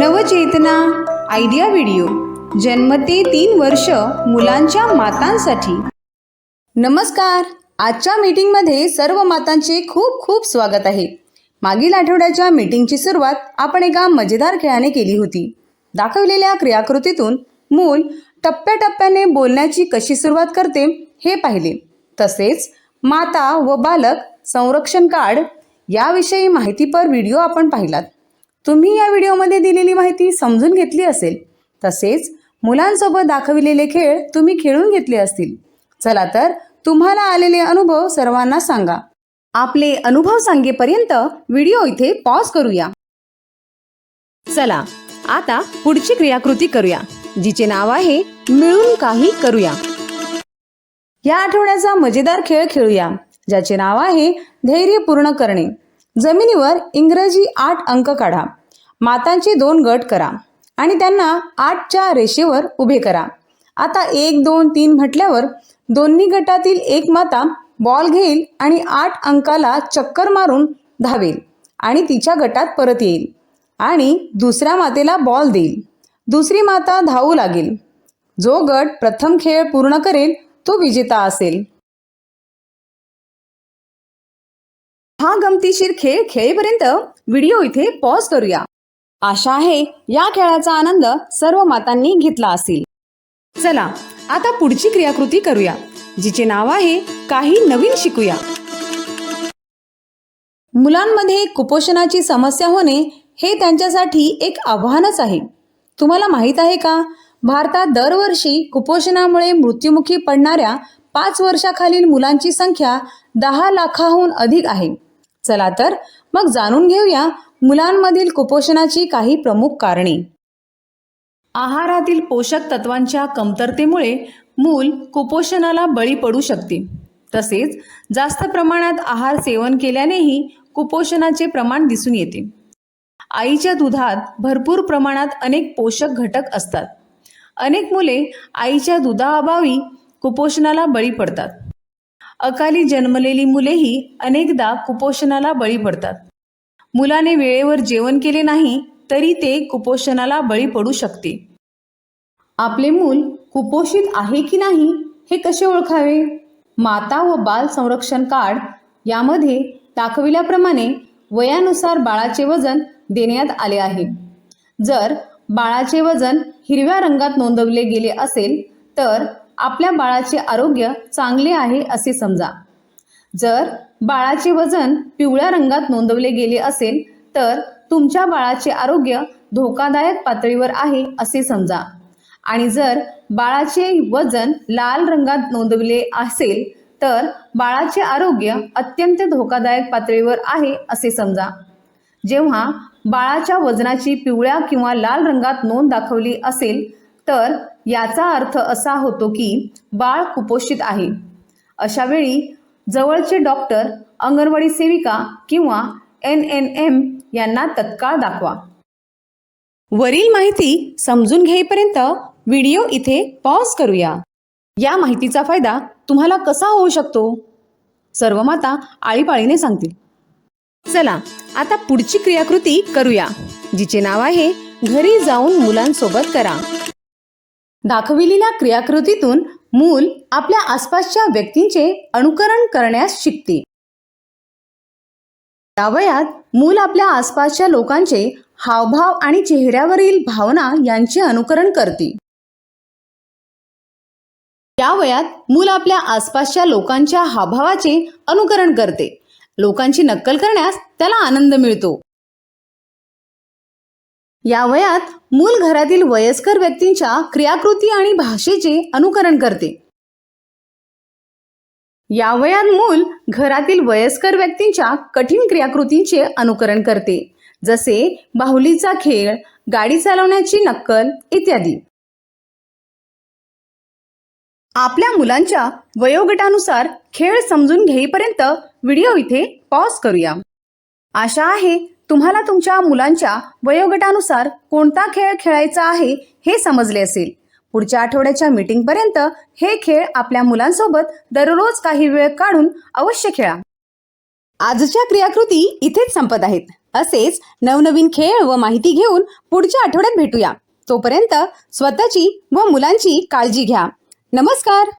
नवचेतना idea video. जन्म ते तीन वर्ष मुलांच्या मातांसाठी. नमस्कार. आजच्या मीटिंगमध्ये सर्व मातांचे खूप खूप स्वागत आहे. मागील आठवड्याच्या मीटिंगची सुरुवात आपण एका मजेदार खेळाने केली होती. दाखवलेल्या क्रियाकृतीतून मूल टप्प्याटप्प्याने बोलण्याची कशी सुरुवात करते हे पाहिले. तसेच माता व बालक संरक्षण कार्ड याविषयी माहितीपर व्हिडिओ आपण पाहिलात. तुम्ही या व्हिडिओमध्ये दिलेली माहिती समजून घेतली असेल तसेच मुलांसोबत दाखविलेले खेळ तुम्ही खेळून घेतले असतील. चला तर तुम्हाला आलेले अनुभव सर्वांना सांगा. आपले अनुभव सांगेपर्यंत व्हिडिओ इथे पॉज करूया. चला आता पुढची क्रियाकृती करूया जिचे नाव आहे मिळून काही करूया. या आठवड्याचा मजेदार खेळ खेळूया ज्याचे नाव आहे धैर्य पूर्ण करणे. जमिनीवर इंग्रजी आठ अंक काढा. मातांचे दोन गट करा आणि त्यांना आठच्या रेषेवर उभे करा. आता एक दोन तीन म्हटल्यावर दोन्ही गटातील एक माता बॉल घेईल आणि आठ अंकाला चक्कर मारून धावेल आणि तिच्या गटात परत येईल आणि दुसऱ्या मातेला बॉल देईल. दुसरी माता धावू लागेल. जो गट प्रथम खेळ पूर्ण करेल तो विजेता असेल. हा गमतीशीर खेळ खेळेपर्यंत व्हिडिओ इथे पॉज करूया. आशा आहे या खेळाचा आनंद सर्व मातांनी घेतला असेल. चला आता पुढची क्रियाकृती करूया जिचे नाव आहे काही नवीन शिकूया. मुलांमध्ये कुपोषणाची समस्या होणे हे त्यांच्यासाठी एक आव्हानच आहे. तुम्हाला माहीत आहे का? भारतात दरवर्षी कुपोषणामुळे मृत्युमुखी पडणाऱ्या पाच वर्षाखालील मुलांची संख्या दहा लाखाहून अधिक आहे. चला तर मग जाणून घेऊया मुलांमधील कुपोषणाची काही प्रमुख कारणे. आहारातील पोषक तत्वांच्या कमतरतेमुळे मूल कुपोषणाला बळी पडू शकते. तसेच जास्त प्रमाणात आहार सेवन केल्यानेही कुपोषणाचे प्रमाण दिसून येते. आईच्या दुधात भरपूर प्रमाणात अनेक पोषक घटक असतात. अनेक मुले आईच्या दुधाअभावी कुपोषणाला बळी पडतात. अकाली जन्मलेली मुलेही अनेकदा कुपोषणाला बळी पडतात. मुलाने वेळेवर जेवण केले नाही तरी ते कुपोषणाला बळी पडू शकते. आपले मूल कुपोषित आहे की नाही हे कसे ओळखावे? माता व बाल संरक्षण कार्ड यामध्ये दाखविल्याप्रमाणे वयानुसार बाळाचे वजन देण्यात आले आहे. जर बाळाचे वजन हिरव्या रंगात नोंदवले गेले असेल तर आपल्या बाळाचे आरोग्य चांगले आहे असे समजा. जर बाळाचे वजन पिवळ्या रंगात नोंदवले गेले असेल तर तुमच्या बाळाचे आरोग्य धोकादायक पातळीवर आहे असे समजा. आणि जर बाळाचे वजन लाल रंगात नोंदवले असेल तर बाळाचे आरोग्य अत्यंत धोकादायक पातळीवर आहे असे समजा. जेव्हा बाळाच्या वजनाची पिवळ्या किंवा लाल रंगात नोंद दाखवली असेल तर याचा अर्थ असा होतो की बाळ कुपोषित आहे. अशा वेळी जवळचे डॉक्टर अंगणवाडी सेविका किंवा एन एन एम यांना तत्काळ दाखवा. वरील माहिती समजून घेईपर्यंत व्हिडिओ इथे पॉज करूया. या माहितीचा फायदा तुम्हाला कसा होऊ शकतो? सर्व माता आळीपाळीने सांगतील. चला आता पुढची क्रियाकृती करूया जिचे नाव आहे घरी जाऊन मुलांसोबत करा. दाखविलेल्या क्रियाकृतीतून मूल आपल्या आसपासच्या व्यक्तींचे अनुकरण करण्यास शिकते. या वयात मूल आपल्या आसपासच्या लोकांचे हावभाव आणि चेहऱ्यावरील भावना यांचे अनुकरण करते. या वयात मूल आपल्या आसपासच्या लोकांच्या हावभावाचे अनुकरण करते. लोकांची नक्कल करण्यास त्याला आनंद मिळतो. या वयात मूल घरातील वयस्कर व्यक्तींच्या क्रियाकृती आणि भाषेचे अनुकरण करते. या वयात मूल घरातील वयस्कर व्यक्तींच्या कठीण क्रियाकृतींचे अनुकरण करते जसे बाहुलीचा खेळ गाडी चालवण्याची नक्कल इत्यादी. आपल्या मुलांच्या वयोगटानुसार खेळ समजून घेईपर्यंत व्हिडिओ इथे पॉज करूया. आशा आहे तुम्हाला तुमच्या मुलांच्या वयोगटानुसार कोणता खेळ खेळायचा आहे हे समजले असेल. पुढच्या आठवड्याच्या मीटिंगपर्यंत हे खेळ आपल्या मुलांसोबत दररोज काही वेळ काढून अवश्य खेळा. आजच्या क्रियाकृती इथेच संपत आहेत. असेच नवनवीन खेळ व माहिती घेऊन पुढच्या आठवड्यात भेटूया. तोपर्यंत स्वतःची व मुलांची काळजी घ्या. नमस्कार!